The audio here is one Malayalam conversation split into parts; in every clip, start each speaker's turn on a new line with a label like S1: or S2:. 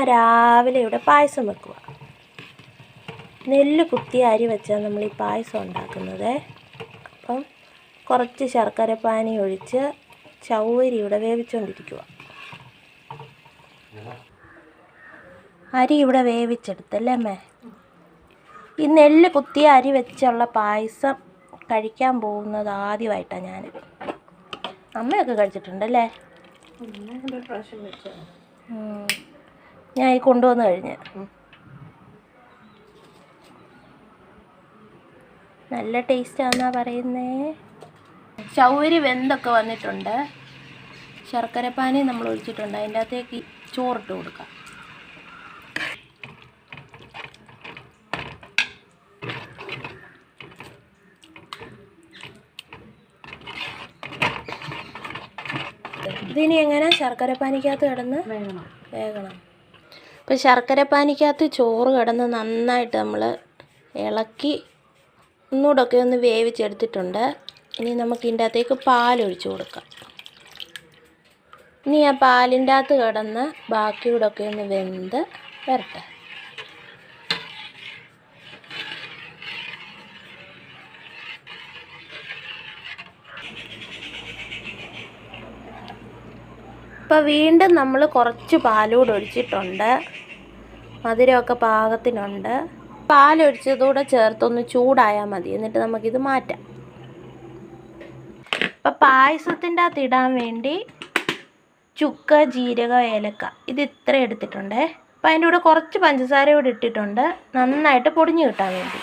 S1: അമ്മ രാവിലെ ഇവിടെ പായസം വെക്കുക നെല്ല് കുത്തി അരി വെച്ചാണ് നമ്മൾ ഈ പായസം ഉണ്ടാക്കുന്നത്. അപ്പം കുറച്ച് ശർക്കര പാനി ഒഴിച്ച് ചൗവരി ഇവിടെ വേവിച്ചുകൊണ്ടിരിക്കുക അരി ഇവിടെ വേവിച്ചെടുത്തല്ലേ അമ്മേ? ഈ നെല്ല് കുത്തിയ അരി വെച്ചുള്ള പായസം കഴിക്കാൻ പോകുന്നത് ആദ്യമായിട്ടാണ് ഞാൻ അമ്മയൊക്കെ കഴിച്ചിട്ടുണ്ടല്ലേ. ഞാൻ ഈ കൊണ്ടുവന്ന് കഴിഞ്ഞ്. നല്ല ടേസ്റ്റാന്നാ പറയുന്നേ. ചൗരി വെന്തൊക്കെ വന്നിട്ടുണ്ട്. ശർക്കര പാനി നമ്മൾ ഒഴിച്ചിട്ടുണ്ട്. അതിന്റെ അകത്തേക്ക് ചോറിട്ട് കൊടുക്കാം. ഇതിനി എങ്ങനെ? ശർക്കര പാനിക്കകത്ത് കിടന്ന്
S2: വേഗണം
S1: വേകണം. ഇപ്പം ശർക്കര പാനിക്കകത്ത് ചോറ് കിടന്ന് നന്നായിട്ട് നമ്മൾ ഇളക്കി ഒന്നുകൂടൊക്കെ ഒന്ന് വേവിച്ചെടുത്തിട്ടുണ്ട്. ഇനി നമുക്ക് ഇതിന്റെ അകത്തേക്ക് പാലൊഴിച്ചു കൊടുക്കാം. ഇനി ആ പാലിന്റെ അകത്ത് കിടന്ന് ബാക്കിയൂടെ ഒക്കെ ഒന്ന് വെന്ത് വരട്ടെ. ഇപ്പം വീണ്ടും നമ്മൾ കുറച്ച് പാലൂടെ ഒഴിച്ചിട്ടുണ്ട്. മധുരമൊക്കെ പാകത്തിനുണ്ട്. പാലൊഴിച്ചതൂടെ ചേർത്തൊന്ന് ചൂടായാൽ മതി. എന്നിട്ട് നമുക്കിത് മാറ്റാം. അപ്പം പായസത്തിന്റെ അകത്ത് ഇടാൻ വേണ്ടി ചുക്ക് ജീരക ഏലക്ക. ഇത് ഇത്ര എടുത്തിട്ടുണ്ടേ. അപ്പം അതിന്റെ കൂടെ കുറച്ച് പഞ്ചസാര കൂടെ ഇട്ടിട്ടുണ്ട്. നന്നായിട്ട് പൊടിഞ്ഞു കിട്ടാൻ വേണ്ടി.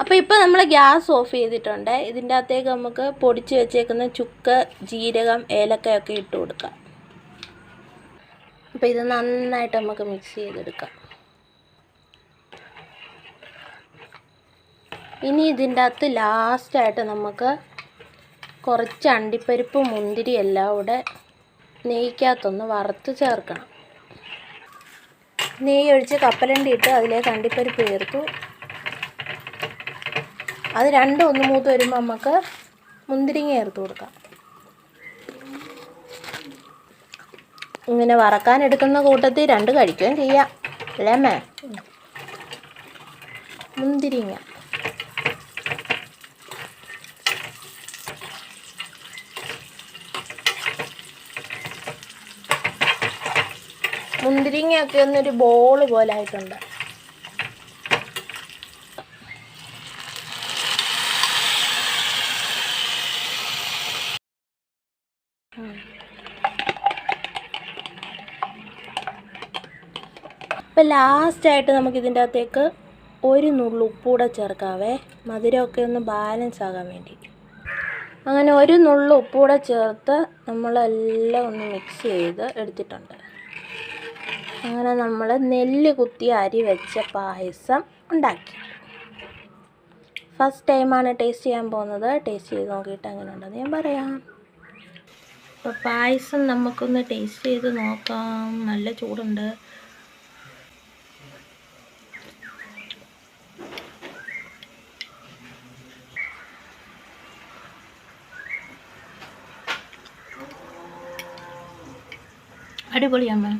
S1: അപ്പോൾ ഇപ്പോൾ നമ്മൾ ഗ്യാസ് ഓഫ് ചെയ്തിട്ടുണ്ട്. ഇതിന്റെ അകത്തേക്ക് നമുക്ക് പൊടിച്ച് വെച്ചേക്കുന്ന ചുക്ക് ജീരകം ഏലക്കയൊക്കെ ഇട്ട് കൊടുക്കാം. അപ്പോൾ ഇത് നന്നായിട്ട് നമുക്ക് മിക്സ് ചെയ്തെടുക്കാം. ഇനി ഇതിന്റെ അകത്ത് ലാസ്റ്റായിട്ട് നമുക്ക് കുറച്ച് അണ്ടിപ്പരിപ്പ് മുന്തിരി എല്ലാം കൂടെ നെയ്ക്കകത്തൊന്ന് വറുത്ത് ചേർക്കണം. നെയ്യ് ഒഴിച്ച് കപ്പലണ്ടി ഇട്ട് അതിലേക്ക് അണ്ടിപ്പരിപ്പ് ചേർത്തു. അത് രണ്ടും ഒന്ന് മൂത്ത് വരുമ്പോൾ നമുക്ക് മുന്തിരിങ്ങ ചേർത്ത് കൊടുക്കാം. ഇങ്ങനെ വറക്കാൻ എടുക്കുന്ന കൂട്ടത്തിൽ രണ്ട് കഴിക്കുകയും ചെയ്യാം. അല്ലേ മുന്തിരിങ്ങ. മുന്തിരിങ്ങയൊക്കെ ഒന്നൊരു ബോൾ പോലെ ആയിട്ടുണ്ട്. അപ്പം ലാസ്റ്റായിട്ട് നമുക്ക് ഇതിന്റെ അകത്തേക്ക് ഒരു നുള്ളു ഉപ്പൂടെ ചേർക്കാവേ. മധുരമൊക്കെ ഒന്ന് ബാലൻസ് ആകാൻ വേണ്ടി. അങ്ങനെ ഒരു നുള്ളു ഉപ്പൂടെ ചേർത്ത് നമ്മളെല്ലാം ഒന്ന് മിക്സ് ചെയ്ത് എടുത്തിട്ടുണ്ട്. അങ്ങനെ നമ്മൾ നെല്ല് കുത്തി അരി വെച്ച പായസം ഉണ്ടാക്കി. ഫസ്റ്റ് ടൈമാണ് ടേസ്റ്റ് ചെയ്യാൻ പോകുന്നത്. ടേസ്റ്റ് ചെയ്ത് നോക്കിയിട്ട് അങ്ങനെ ഉണ്ടെന്ന് ഞാൻ പറയാം. അപ്പോൾ പായസം നമുക്കൊന്ന് ടേസ്റ്റ് ചെയ്ത് നോക്കാം. നല്ല ചൂടുണ്ട്. Dia 买